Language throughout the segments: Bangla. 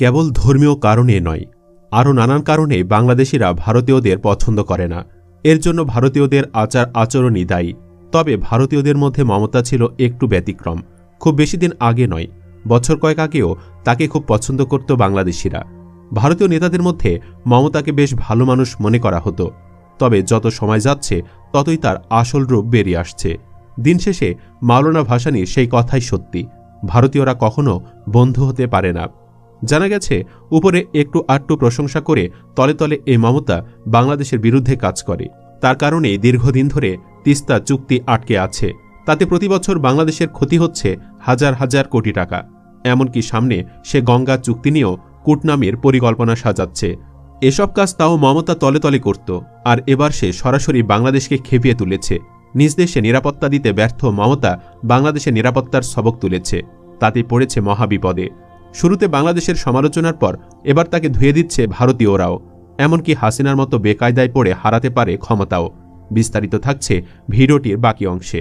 কেবল ধর্মীয় কারণে নয়, আরও নানান কারণে বাংলাদেশিরা ভারতীয়দের পছন্দ করে না। এর জন্য ভারতীয়দের আচার আচরণই দায়ী। তবে ভারতীয়দের মধ্যে মমতা ছিল একটু ব্যতিক্রম। খুব বেশি দিন আগে নয়, বছর কয়েক আগেও তাকে খুব পছন্দ করত বাংলাদেশিরা। ভারতীয় নেতাদের মধ্যে মমতাকে বেশ ভালো মানুষ মনে করা হতো। তবে যত সময় যাচ্ছে, ততই তার আসল রূপ বেরিয়ে আসছে। দিন শেষে মাওলানা ভাসানির সেই কথাই সত্যি, ভারতীয়রা কখনো বন্ধু হতে পারে না। জানা গেছে, উপরে একটু আটটু প্রশংসা করে তলে তলে এই মমতা বাংলাদেশের বিরুদ্ধে কাজ করে। তার কারণে দীর্ঘদিন ধরে তিস্তা চুক্তি আটকে আছে। তাতে প্রতি বছর বাংলাদেশের ক্ষতি হচ্ছে হাজার হাজার কোটি টাকা। এমনকি সামনে সে গঙ্গা চুক্তি নিয়েও কুটনামের পরিকল্পনা সাজাচ্ছে। এসব কাজ তাও মমতা তলে তলে করত, আর এবার সে সরাসরি বাংলাদেশকে খেপিয়ে তুলেছে। নিজ দেশে নিরাপত্তা দিতে ব্যর্থ মমতা বাংলাদেশের নিরাপত্তার সবক তুলেছে। তাতে পড়েছে মহাবিপদে। শুরুতে বাংলাদেশের সমালোচনার পর এবার তাকে ধুয়ে দিচ্ছে ভারতীয়রাও। এমনকি হাসিনার মতো বেকায়দায় পড়ে হারাতে পারে ক্ষমতাও। বিস্তারিত থাকছে ভিডিওটির বাকি অংশে।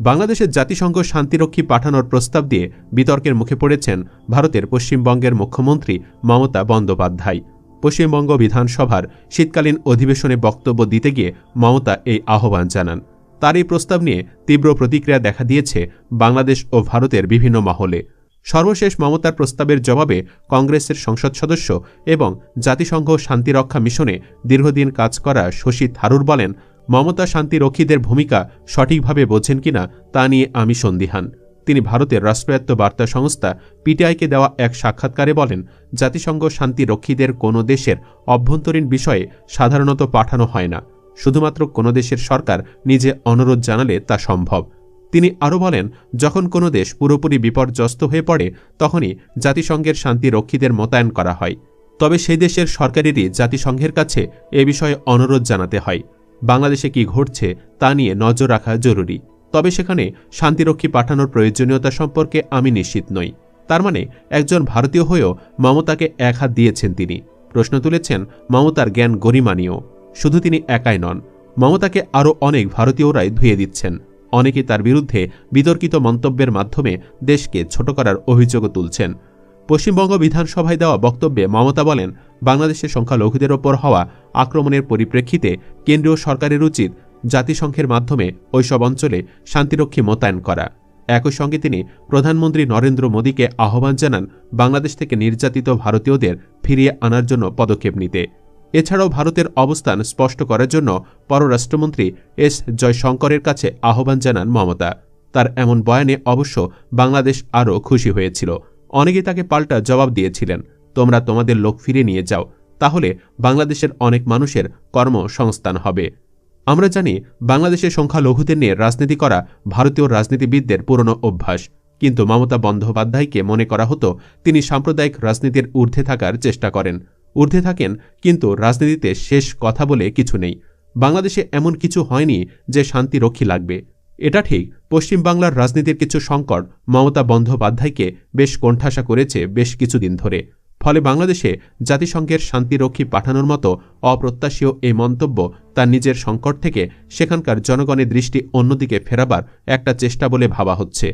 বাংলাদেশের জাতিসংঘ শান্তিরক্ষী পাঠানোর প্রস্তাব দিয়ে বিতর্কের মুখে পড়েছেন ভারতের পশ্চিমবঙ্গের মুখ্যমন্ত্রী মমতা বন্দ্যোপাধ্যায়। পশ্চিমবঙ্গ বিধানসভার শীতকালীন অধিবেশনে বক্তব্য দিতে গিয়ে মমতা এই আহ্বান জানান। তার এই প্রস্তাব নিয়ে তীব্র প্রতিক্রিয়া দেখা দিয়েছে বাংলাদেশ ও ভারতের বিভিন্ন মহলে। সর্বশেষ মমতার প্রস্তাবের জবাবে কংগ্রেসের সংসদ সদস্য এবং জাতিসংঘ শান্তিরক্ষা মিশনে দীর্ঘদিন কাজ করা শশী থারুর বলেন, মমতা শান্তিরক্ষীদের ভূমিকা সঠিকভাবে বোঝেন কিনা তা নিয়ে আমি সন্দিহান। তিনি ভারতের রাষ্ট্রায়ত্ত বার্তা সংস্থা পিটিআইকে দেওয়া এক সাক্ষাৎকারে বলেন, জাতিসংঘ শান্তিরক্ষীদের কোনো দেশের অভ্যন্তরীণ বিষয়ে সাধারণত পাঠানো হয় না। শুধুমাত্র কোনো দেশের সরকার নিজে অনুরোধ জানালে তা সম্ভব। তিনি আরও বলেন, যখন কোনো দেশ পুরোপুরি বিপর্যস্ত হয়ে পড়ে, তখনই জাতিসংঘের শান্তিরক্ষীদের মোতায়েন করা হয়। তবে সেই দেশের সরকারেরই জাতিসংঘের কাছে এ বিষয়ে অনুরোধ জানাতে হয়। বাংলাদেশে কি ঘটছে তা নিয়ে নজর রাখা জরুরি। তবে সেখানে শান্তিরক্ষী পাঠানোর প্রয়োজনীয়তা সম্পর্কে আমি নিশ্চিত নই। তার মানে একজন ভারতীয় হয়েও মমতাকে এক হাত দিয়েছেন তিনি। প্রশ্ন তুলেছেন, মমতার জ্ঞান গরিমানীয়। শুধু তিনি একাই নন, মমতাকে আরও অনেক ভারতীয়রাই ধুয়ে দিচ্ছেন। অনেকে তার বিরুদ্ধে বিতর্কিত মন্তব্যের মাধ্যমে দেশকে ছোট করার অভিযোগও তুলছেন। পশ্চিমবঙ্গ বিধানসভায় দেওয়া বক্তব্যে মমতা বলেন, বাংলাদেশের সংখ্যালঘুদের ওপর হওয়া আক্রমণের পরিপ্রেক্ষিতে কেন্দ্রীয় সরকারের উচিত জাতিসংঘের মাধ্যমে ওইসব অঞ্চলে শান্তিরক্ষী মোতায়েন করা। একই সঙ্গে তিনি প্রধানমন্ত্রী নরেন্দ্র মোদীকে আহ্বান জানান, বাংলাদেশ থেকে নির্যাতিত ভারতীয়দের ফিরিয়ে আনার জন্য পদক্ষেপ নিতে। এছাড়াও ভারতের অবস্থান স্পষ্ট করার জন্য পররাষ্ট্রমন্ত্রী এস জয়শঙ্করের কাছে আহ্বান জানান মমতা। তার এমন বয়ানে অবশ্য বাংলাদেশ আরও খুশি হয়েছিল। অনেকে তাকে পাল্টা জবাব দিয়েছিলেন, তোমরা তোমাদের লোক ফিরে নিয়ে যাও, তাহলে বাংলাদেশের অনেক মানুষের কর্মসংস্থান হবে। আমরা জানি, বাংলাদেশের সংখ্যালঘুদের নিয়ে রাজনীতি করা ভারতীয় রাজনীতিবিদদের পুরনো অভ্যাস। কিন্তু মমতা বন্দ্যোপাধ্যায়কে মনে করা হতো, তিনি সাম্প্রদায়িক রাজনীতির ঊর্ধ্বে থাকার চেষ্টা করেন। ঊর্ধ্বে থাকেন, কিন্তু রাজনীতিতে শেষ কথা বলে কিছু নেই। বাংলাদেশে এমন কিছু হয়নি যে শান্তিরক্ষী লাগবে। এটা ঠিক পশ্চিমবাংলার রাজনীতির কিছু সংকট মমতা বন্দ্যোপাধ্যায়কে বেশ কোণঠাসা করেছে বেশ কিছুদিন ধরে। ফলে বাংলাদেশে জাতিসংঘের শান্তিরক্ষী পাঠানোর মতো অপ্রত্যাশীয় এই মন্তব্য তার নিজের সংকট থেকে সেখানকার জনগণের দৃষ্টি অন্যদিকে ফেরাবার একটা চেষ্টা বলে ভাবা হচ্ছে।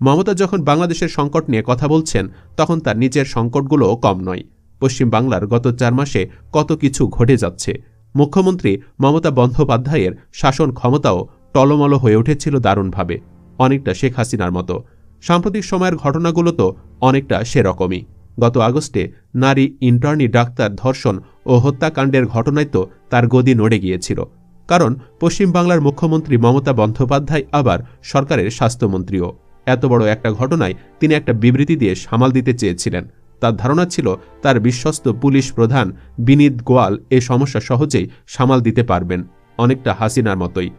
মমতা যখন বাংলাদেশের সংকট নিয়ে কথা বলছেন, তখন তার নিজের সংকটগুলোও কম নয়। পশ্চিম বাংলার গত চার মাসে কত কিছু ঘটে যাচ্ছে। মুখ্যমন্ত্রী মমতা বন্দ্যোপাধ্যায়ের শাসন ক্ষমতাও টলমল হয়ে উঠেছিল দারুণভাবে, অনেকটা শেখ হাসিনার মতো। সাম্প্রতিক সময়ের ঘটনাগুলো তো অনেকটা সেরকমই। গত আগস্টে নারী ইন্টার্নি ডাক্তার ধর্ষণ ও হত্যাকাণ্ডের ঘটনায় তো তার গদি নড়ে গিয়েছিল। কারণ পশ্চিমবাংলার মুখ্যমন্ত্রী মমতা বন্দ্যোপাধ্যায় আবার সরকারের স্বাস্থ্যমন্ত্রীও। এত বড় একটা ঘটনায় তিনি একটা বিবৃতি দিয়ে সামাল দিতে চেয়েছিলেন। তার ধারণা ছিল তার বিশ্বস্ত পুলিশ প্রধান বিনীত গোয়াল এ সমস্যা সহজেই সামাল দিতে পারবেন, অনেকটা হাসিনার মতোই।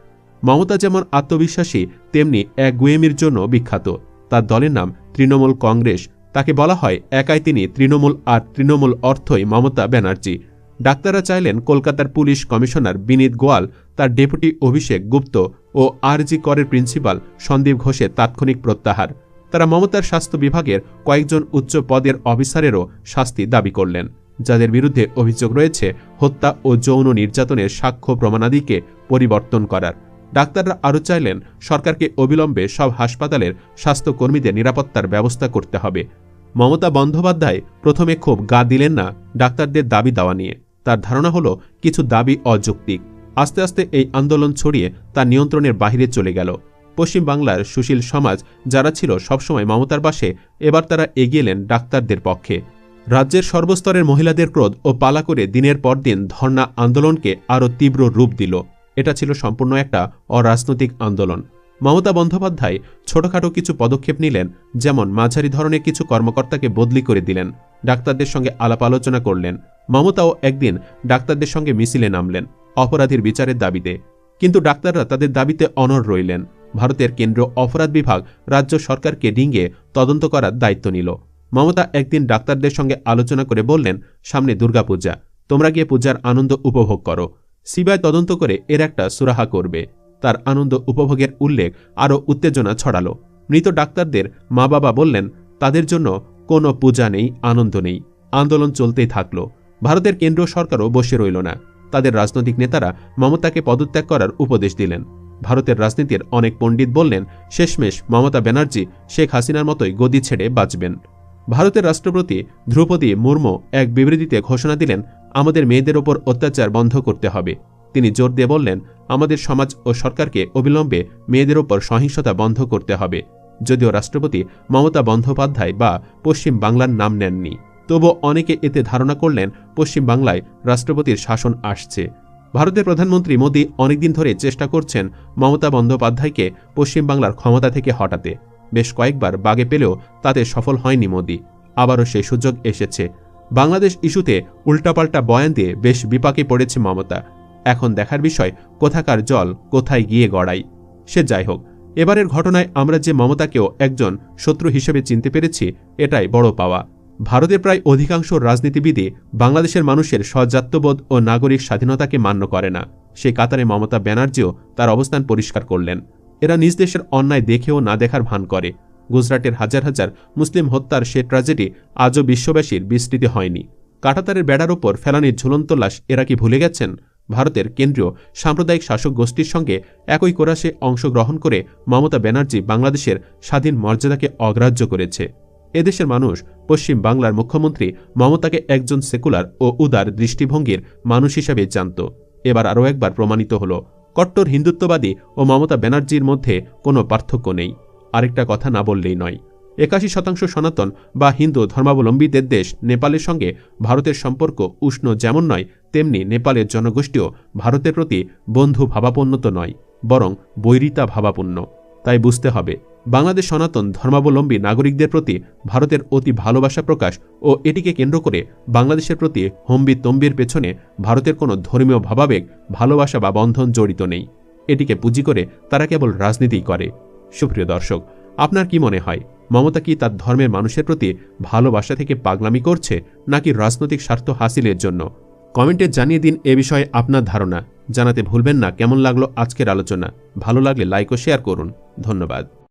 মমতা যেমন আত্মবিশ্বাসী, তেমনি এক গুয়েমির জন্য বিখ্যাত। তার দলের নাম তৃণমূল কংগ্রেস। তাকে বলা হয় একাই তিনি তৃণমূল আর তৃণমূল অর্থই মমতা ব্যানার্জি। ডাক্তাররা চাইলেন কলকাতার পুলিশ কমিশনার বিনীত গোয়াল, তার ডেপুটি অভিষেক গুপ্ত ও আরজি করের প্রিন্সিপাল সন্দীপ ঘোষের তাৎক্ষণিক প্রত্যাহার। তারা মমতার স্বাস্থ্য বিভাগের কয়েকজন উচ্চ পদের অফিসারেরও শাস্তি দাবি করলেন। যাদের বিরুদ্ধে অভিযোগ রয়েছে, হত্যা ও যৌন নির্যাতনের সাক্ষ্য প্রমাণাদিকে পরিবর্তন করার। ডাক্তাররা আরও চাইলেন, সরকারকে অবিলম্বে সব হাসপাতালের স্বাস্থ্যকর্মীদের নিরাপত্তার ব্যবস্থা করতে হবে। মমতা বন্দ্যোপাধ্যায় প্রথমে খুব গা দিলেন না ডাক্তারদের দাবি দেওয়া নিয়ে। তার ধারণা হলো, কিছু দাবি অযৌক্তিক। আস্তে আস্তে এই আন্দোলন ছড়িয়ে তার নিয়ন্ত্রণের বাহিরে চলে গেল। পশ্চিমবাংলার সুশীল সমাজ যারা ছিল সবসময় মমতার পাশে, এবার তারা এগিয়ে এলেন ডাক্তারদের পক্ষে। রাজ্যের সর্বস্তরের মহিলাদের ক্রোধ ও পালা করে দিনের পর দিন ধর্ণা আন্দোলনকে আরও তীব্র রূপ দিল। এটা ছিল সম্পূর্ণ একটা অরাজনৈতিক আন্দোলন। মমতা বন্দ্যোপাধ্যায় ছোটখাটো কিছু পদক্ষেপ নিলেন, যেমন মাঝারি ধরনের কিছু কর্মকর্তাকে বদলি করে দিলেন, ডাক্তারদের সঙ্গে আলাপ আলোচনা করলেন। মমতাও একদিন ডাক্তারদের সঙ্গে মিছিলে নামলেন, অপরাধীর বিচারের দাবিতে। কিন্তু ডাক্তাররা তাদের দাবিতে অনর রইলেন। ভারতের কেন্দ্রীয় অপরাধ বিভাগ রাজ্য সরকারকে ডিঙ্গে তদন্ত করার দায়িত্ব নিল। মমতা একদিন ডাক্তারদের সঙ্গে আলোচনা করে বললেন, সামনে দুর্গাপূজা। তোমরা গিয়ে পূজার আনন্দ উপভোগ করো। সিবিআই তদন্ত করে এর একটা সুরাহা করবে। তার আনন্দ উপভোগের উল্লেখ আরও উত্তেজনা ছড়ালো। মৃত ডাক্তারদের মা বাবা বললেন, তাদের জন্য কোনো পূজা নেই, আনন্দ নেই। আন্দোলন চলতেই থাকল। ভারতের কেন্দ্রীয় সরকারও বসে রইল না। তাদের রাজনৈতিক নেতারা মমতাকে পদত্যাগ করার উপদেশ দিলেন। ভারতের রাজনীতির অনেক পণ্ডিত বললেন, শেষমেশ মমতা ব্যানার্জি শেখ হাসিনার মতোই গদি ছেড়ে বাঁচবেন। ভারতের রাষ্ট্রপতি ধ্রুপদী মুর্মু এক বিবৃতিতে ঘোষণা দিলেন, আমাদের মেয়েদের ওপর অত্যাচার বন্ধ করতে হবে। তিনি জোর দিয়ে বললেন, আমাদের সমাজ ও সরকারকে অবিলম্বে মেয়েদের ওপর সহিংসতা বন্ধ করতে হবে। যদিও রাষ্ট্রপতি মমতা বন্দ্যোপাধ্যায় বা পশ্চিম বাংলার নাম নেননি। তবু অনেকে এতে ধারণা করলেন, পশ্চিম বাংলায় রাষ্ট্রপতির শাসন আসছে। ভারতের প্রধানমন্ত্রী মোদী অনেকদিন ধরে চেষ্টা করছেন মমতা বন্দ্যোপাধ্যায়কে পশ্চিমবাংলার ক্ষমতা থেকে হটাতে। বেশ কয়েকবার বাগে পেলেও তাতে সফল হয়নি মোদী। আবারও সেই সুযোগ এসেছে। বাংলাদেশ ইস্যুতে উল্টাপাল্টা বয়ান দিয়ে বেশ বিপাকে পড়েছে মমতা। এখন দেখার বিষয়, কোথাকার জল, কোথায় গিয়ে গড়াই। সে যাই হোক, এবারের ঘটনায় আমরা যে মমতাকেও একজন শত্রু হিসেবে চিনতে পেরেছি, এটাই বড় পাওয়া। ভারতের প্রায় অধিকাংশ রাজনীতিবিদই বাংলাদেশের মানুষের সজাত্যবোধ ও নাগরিক স্বাধীনতাকে মান্য করে না। সে কাতারে মমতা ব্যানার্জিও তার অবস্থান পরিষ্কার করলেন। এরা নিজ দেশের অন্যায় দেখেও না দেখার ভান করে। গুজরাটের হাজার হাজার মুসলিম হত্যার সে ট্র্যাজেডি আজও বিশ্ববাসীর বিস্তৃতি হয়নি। কাটাতারের বেড়ার ওপর ফেলানির ঝুলন্ত লাশ এরা কি ভুলে গেছেন? ভারতের কেন্দ্রীয় সাম্প্রদায়িক শাসক গোষ্ঠীর সঙ্গে একই কোরাসে অংশগ্রহণ করে মমতা ব্যানার্জি বাংলাদেশের স্বাধীন মর্যাদাকে অগ্রাহ্য করেছে। এদেশের মানুষ পশ্চিম বাংলার মুখ্যমন্ত্রী মমতাকে একজন সেকুলার ও উদার দৃষ্টিভঙ্গির মানুষ হিসাবে জানত। এবার আরও একবার প্রমাণিত হল, কট্টর হিন্দুত্ববাদী ও মমতা ব্যানার্জির মধ্যে কোনো পার্থক্য নেই। আরেকটা কথা না বললেই নয়, একাশি শতাংশ সনাতন বা হিন্দু ধর্মাবলম্বীদের দেশ নেপালের সঙ্গে ভারতের সম্পর্ক উষ্ণ যেমন নয়, তেমনি নেপালের জনগোষ্ঠীও ভারতের প্রতি বন্ধু ভাবাপন্ন তো নয়, বরং বৈরিতা ভাবাপন্ন। তাই বুঝতে হবে বাংলাদেশ সনাতন ধর্মাবলম্বী নাগরিকদের প্রতি ভারতের অতি ভালোবাসা প্রকাশ ও এটিকে কেন্দ্র করে বাংলাদেশের প্রতি হম্বি তম্বির পেছনে ভারতের কোনো ধর্মীয় ভাবাবেগ, ভালোবাসা বা বন্ধন জড়িত নেই। এটিকে পুঁজি করে তারা কেবল রাজনীতি করে। সুপ্রিয় দর্শক, আপনার কি মনে হয়, মমতা কি তার ধর্মের মানুষের প্রতি ভালোবাসা থেকে পাগলামি করছে নাকি রাজনৈতিক স্বার্থ হাসিলের জন্য? কমেন্টে জানিয়ে দিন এ বিষয়ে আপনার ধারণা। জানাতে ভুলবেন না। কেমন লাগল আজকের আলোচনা? ভালো লাগলে লাইক ও শেয়ার করুন। ধন্যবাদ।